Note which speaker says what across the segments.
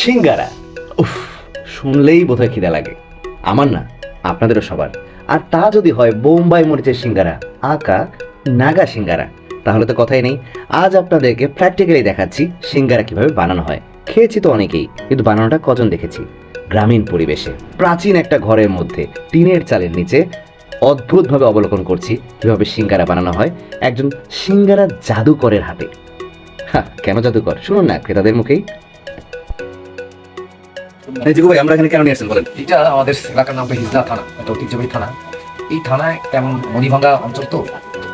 Speaker 1: সিঙ্গারা। উফ, শুনলেই বোধহয় খিদা লাগে। আমার না, আপনাদেরও সবার। আর তা যদি হয় বোম্বাই মরিচের সিঙ্গারা, আঁকা নাগা সিঙ্গারা, তাহলে তো কথাই নেই। আজ আপনাদেরকে প্র্যাকটিক্যালি দেখাচ্ছি সিঙ্গারা কীভাবে বানানো হয়। খেয়েছি তো অনেকেই, কিন্তু বানানোটা কজন দেখেছি? গ্রামীণ পরিবেশে, প্রাচীন একটা ঘরের মধ্যে, টিনের চালের নিচে অদ্ভুতভাবে অবলোকন করছি কীভাবে সিঙ্গারা বানানো হয় একজন সিঙ্গারা জাদুকরের হাতে। হ্যাঁ কেন জাদুকর? শুনুন না, ক্রেতাদের মুখেই। জিগু ভাই আমরা এখানে কেন নিয়ে আসছেন বলেন?
Speaker 2: এটা আমাদের এলাকার নামটা হিজলা থানা একটা ঐতিহ্যবাহী থানা। এই থানায় তেমন মণিভাঙ্গা অঞ্চল তো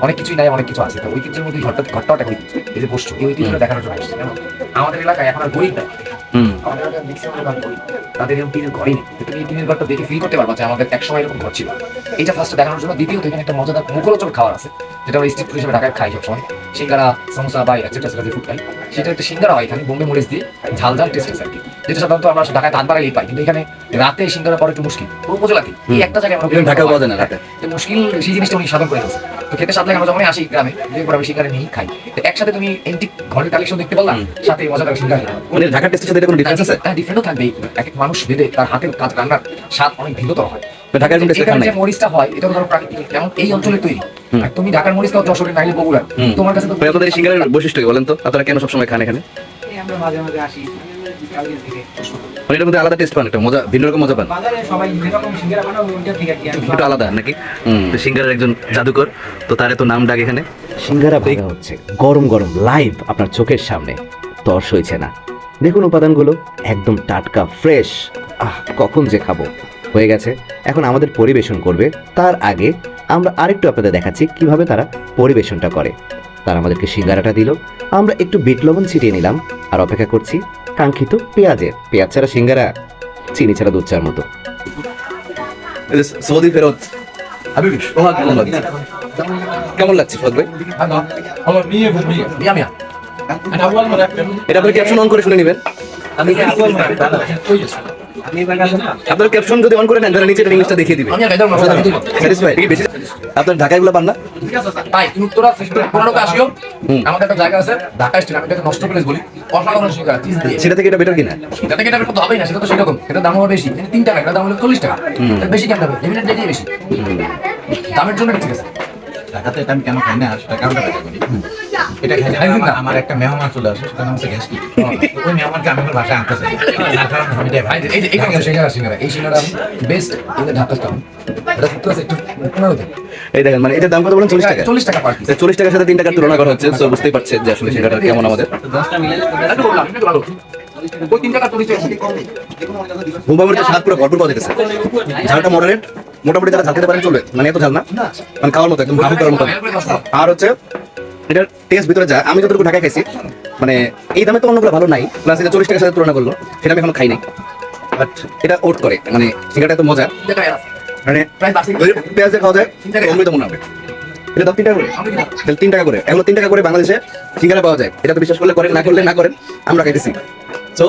Speaker 2: অনেক কিছুই নাই অনেক কিছু আছে। তো ঐতিহ্যের মধ্যে এই ঘরটা ঘরটাও একটা ঐতিহ্য। এই যে বসছো এই ঐতিহ্যটা দেখানোর জন্য আসছে আমাদের এলাকায় এখন আর গরিব নাই। আমাদের এলাকায় ম্যাক্সিমাম লোক গরিব। তাদের এরকম টিনের ঘরই নেই। তুমি এই টিনের ঘরটা দেখে ফিল করতে পারবা যে আমাদের এক এরকম ঘর ছিল। এইটা ফার্স্ট দেখানোর জন্য। দ্বিতীয়ত এখানে একটা মজাদার মুখরোচক খাবার আছে যেটা আমরা স্ট্রিট ফুড হিসেবে ঢাকায় খাই সবসময়। সিঙ্গারা সমোসা বা এক্সেট্রা যে ফুড খাই। সেটা একটা সিঙ্গারা হয় এখানে বোম্বে মরিচ দিয়ে ঝাল ঝাল টেস্ট আছে আর কি। যেটা সাধারণত আমরা ঢাকায় ধান পাই কিন্তু এখানে রাতে সিঙ্গারা পরে একটু মুশকিল। পুরো উপজেলাতে এই একটা জায়গায় আমরা
Speaker 1: ঢাকাও পাওয়া যায় না রাতে।
Speaker 2: মুশকিল সেই জিনিসটা উনি সাধন করে গেছে তো খেতে সাথে আমরা যখনই আসি গ্রামে যে করে আমি সিঙ্গারা নিয়েই খাই। তো একসাথে তুমি এন্টিক ঘরের কালেকশন দেখতে পারলাম সাথে এই মজাদার সিঙ্গারা।
Speaker 1: মানে ঢাকার টেস্টের সাথে কোনো ডিফারেন্স আছে?
Speaker 2: হ্যাঁ ডিফারেন্টও থাকবে এক এক মানুষ ভেদে তার হাতের কাজ রান্নার স্বাদ অনেক ভিন্নতর হয়।
Speaker 1: ঢাকার কোনো টেস্ট
Speaker 2: এখানে
Speaker 1: নাই
Speaker 2: যে মরিচটা হয় এটা ধরো প্রাকৃতিক যেমন এই অঞ্চলে তৈরি। আর তুমি ঢাকার মরিচ খাও যশোরে নাইলে বগুড়ার। তোমার কাছে তো
Speaker 1: আপনাদের সিঙ্গারের বৈশিষ্ট্য কি বলেন তো? আপনারা কেন সবসময় খান এখানে?
Speaker 3: আমরা মাঝে মাঝে আসি।
Speaker 1: মানে এটার মধ্যে আলাদা টেস্ট পান একটা মজা ভিন্ন রকম মজা পান?
Speaker 3: বাজারে সবাই যেরকম সিঙ্গারা বানাবো ওইটা ঠিক আছে আমি।
Speaker 1: একটু আলাদা নাকি? তো সিঙ্গারের একজন জাদুকর তো তার এত নাম ডাক এখানে। সিঙ্গারা ভাগা হচ্ছে গরম গরম লাইভ আপনার চোখের সামনে তর্স হয়েছে না। দেখুন উপাদানগুলো একদম টাটকা ফ্রেশ আহ কখন যে খাব? হয়ে গেছে। এখন আমাদের পরিবেশন করবে তার আগে আমরা আরেকটু আপনাদের দেখাচ্ছি কীভাবে তারা পরিবেশনটা করে। তারা আমাদেরকে সিঙ্গারাটা দিল আমরা একটু বিট লবণ ছিটিয়ে নিলাম আর অপেক্ষা করছি কাঙ্ক্ষিত পেঁয়াজের। পেঁয়াজ ছাড়া সিঙ্গারা চিনি ছাড়া দুধ চার মতো। সৌদি ফেরত। কেমন লাগছে? কেমন লাগছে ফুয়াদ ভাই?
Speaker 2: মিয়া
Speaker 1: এটা আপনার ক্যাপশন অন করে শুনে নেবেন।
Speaker 3: আমি
Speaker 1: আপনার ক্যাপশন যদি অন করে নেন তাহলে নিচে ইংলিশটা দেখিয়ে দিবে। আপনার ঢাকায়গুলো পান না?
Speaker 2: তাই তুমি উত্তরা পনেরো আসিও। আমাদের একটা জায়গা আছে ঢাকা স্টেট আমি এটাকে নষ্ট প্লেস বলি। অসাধারণ দিয়ে।
Speaker 1: সেটা থেকে এটা বেটার কিনা?
Speaker 2: এটা থেকে এটা তো হবেই না সেটা তো সেরকম। এটা দাম হবে বেশি। তিন টাকা এটা দাম হলো চল্লিশ টাকা। বেশি কেন হবে? লিমিটেড রেটই বেশি। দামের জন্য ঠিক আছে।
Speaker 4: ঢাকাতে এটা আমি কেন খাই না? সেটা করি এটা
Speaker 2: খাইবেন
Speaker 4: আমার- একটা মেহমান চলে আসে সেটা নাম গ্যাসকি ওই মেহমানকে আমি আমার বাসায় আনতে চাই। কারণ আমি ভাই
Speaker 2: এই যে সিঙ্গারা সিঙ্গারা। এই সিঙ্গারা আমি বেস্ট এটা ঢাকা স্টাম এটা উত্তরা একটু
Speaker 1: এই দেখেন মানে এটার দাম কত বলেন? চল্লিশ টাকা।
Speaker 2: চল্লিশ টাকা পার
Speaker 1: চল্লিশ টাকার সাথে তিন টাকার তুলনা করা হচ্ছে তো বুঝতেই যে আসলে সেটা কেমন আমাদের। স্বাদ পুরো ভরপুর পাওয়া যেতেছে ঝালটা মডারেট মোটামুটি যারা ঝাল খেতে পারেন চলবে। মানে এত ঝাল না। মানে খাওয়ার মতো একদম করার মতো। আর হচ্ছে টেস্ট ভিতরে যা, আমি যতটুকু ঢাকায় খাইছি মানে এই দামে তো অন্যগুলো ভালো নাই প্লাস এটা চল্লিশ টাকার সাথে তুলনা করল, সেটা আমি এখনও খাই নাই। বাট এটা ওট করে মানে সিঙ্গাটা এত মজা মানে খাওয়া যায়, অমৃত মনে হবে। এটা দাম তিন টাকা করে। তাহলে তিন টাকা করে। এগুলো তিন টাকা করে বাংলাদেশে সিঙ্গারা পাওয়া যায়। এটা তো বিশ্বাস করলে করেন, না করলে না করেন, আমরা খাইতেছি। সো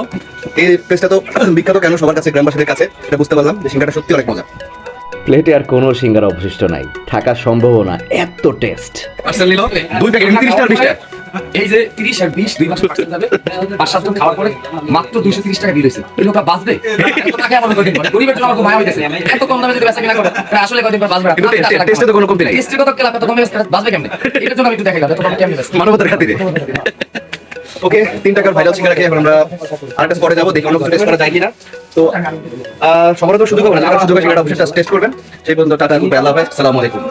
Speaker 1: এই প্লেসটা তো বিখ্যাত কেন? সবার কাছে, গ্রামবাসীদের কাছে, এটা বুঝতে পারলাম যে সিঙ্গারা সত্যি অনেক মজা প্লেটে আর কোনো সিঙ্গারা অবশিষ্ট নাই। থাকা সম্ভব না এত টেস্ট
Speaker 2: পার্সেল নিল
Speaker 1: দুই প্যাকেট তিরিশ টাকা বিশ টাকা।
Speaker 2: এই যে তিরিশ আর বিশ দুই মাস পার্সেল যাবে। পাঁচ সাতজন খাওয়ার পরে মাত্র দুইশো তিরিশ টাকা বিল হয়েছে। এই লোকটা বাঁচবে? টাকা আমার কদিন পরে? গরিবের জন্য আমার মায়া হইতেছে। এত কম দামে যদি বেচা কিনা করে আসলে কদিন পর বাঁচবে না?
Speaker 1: কিন্তু taste- taste এ তো কোনো কমতি নাই।
Speaker 2: টেস্টে কত কেলা কত কমে বাঁচবে কেমনে? এটার জন্য আমি একটু দেখাইলাম এত কম কেমনে বাঁচবে?
Speaker 1: মানবতার খাতিরে। ওকে তিন টাকার ভাইরাল সিঙ্গারা খেয়ে এখন আমরা আরেকটা স্পটে যাব দেখি অন্য কিছু টেস্ট করা যায় কিনা। তো সবার তো সুযোগ হবে না সুযোগ আছে টেস্ট করবেন। সেই পর্যন্ত টাটা আল্লাহ হাফেজ সালামু আলাইকুম।